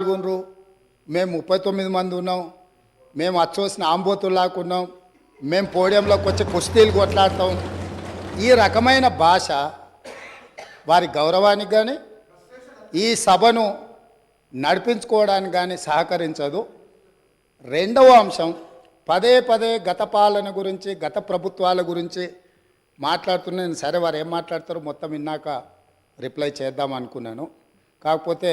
పాల్గొనరు. మేము ముప్పై తొమ్మిది మంది ఉన్నాం. మేము అచ్చవలసిన ఆంబోతుల్లాగా ఉన్నాం. మేము పోడియంలోకి వచ్చి కుస్తీలు కొట్లాడతాం. ఈ రకమైన భాష వారి గౌరవానికి కానీ ఈ సభను నడిపించుకోవడానికి కానీ సహకరించదు. రెండవ అంశం పదే పదే గత పాలన గురించి గత ప్రభుత్వాల గురించి మాట్లాడుతున్నాను సరే వారు ఏం మాట్లాడతారో మొత్తం విన్నాక రిప్లై చేద్దాం అనుకున్నాను. కాకపోతే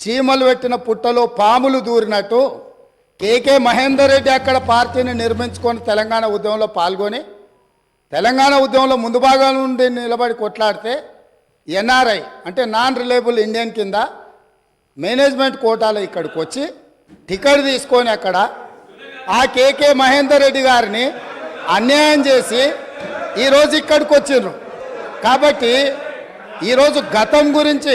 చీమలు పెట్టిన పుట్టలో పాములు దూరినట్టు కేకే మహేందర్ రెడ్డి అక్కడ పార్టీని నిర్మించుకొని తెలంగాణ ఉద్యమంలో పాల్గొని తెలంగాణ ఉద్యమంలో ముందు భాగం నుండి నిలబడి కొట్లాడితే ఎన్ఆర్ఐ అంటే నాన్ రిలయబుల్ ఇండియన్ కింద మేనేజ్మెంట్ కోటాలో ఇక్కడికి వచ్చి టికెట్ తీసుకొని అక్కడ ఆ కేకే మహేందర్ రెడ్డి గారిని అన్యాయం చేసి ఈరోజు ఇక్కడికి వచ్చిండ్రు. కాబట్టి ఈరోజు గతం గురించి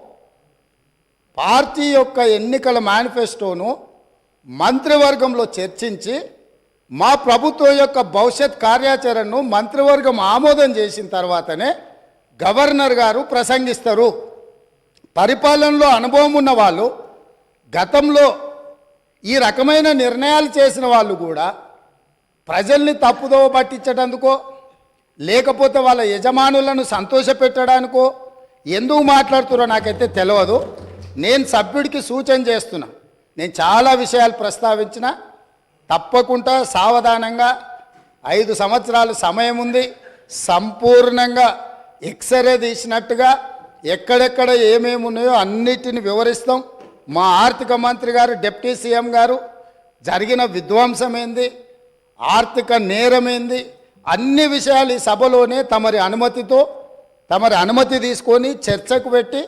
పార్టీ యొక్క ఎన్నికల మేనిఫెస్టోను మంత్రివర్గంలో చర్చించి మా ప్రభుత్వం యొక్క భవిష్యత్ కార్యాచరణను మంత్రివర్గం ఆమోదం చేసిన తర్వాతనే గవర్నర్ గారు ప్రసంగిస్తారు. పరిపాలనలో అనుభవం ఉన్న వాళ్ళు గతంలో ఈ రకమైన నిర్ణయాలు చేసిన వాళ్ళు కూడా ప్రజల్ని తప్పుదోవ పట్టించడానికో లేకపోతే వాళ్ళ యజమానులను సంతోషపెట్టడానికో ఎందుకు మాట్లాడుతున్నారో నాకైతే తెలియదు నేను సభ్యుడికి సూచన చేస్తున్నా. నేను చాలా విషయాలు ప్రస్తావించిన తప్పకుండా సావధానంగా ఐదు సంవత్సరాలు సమయం ఉంది. సంపూర్ణంగా ఎక్స్రే తీసినట్టుగా ఎక్కడెక్కడ ఏమేమి ఉన్నాయో అన్నిటిని వివరిస్తాం. మా ఆర్థిక మంత్రి గారు డిప్యూటీ సీఎం గారు జరిగిన విధ్వంసం ఏంది ఆర్థిక నేరమేంది? అన్ని విషయాలు ఈ సభలోనే తమరి అనుమతితో తమరి అనుమతి తీసుకొని చర్చకు పెట్టి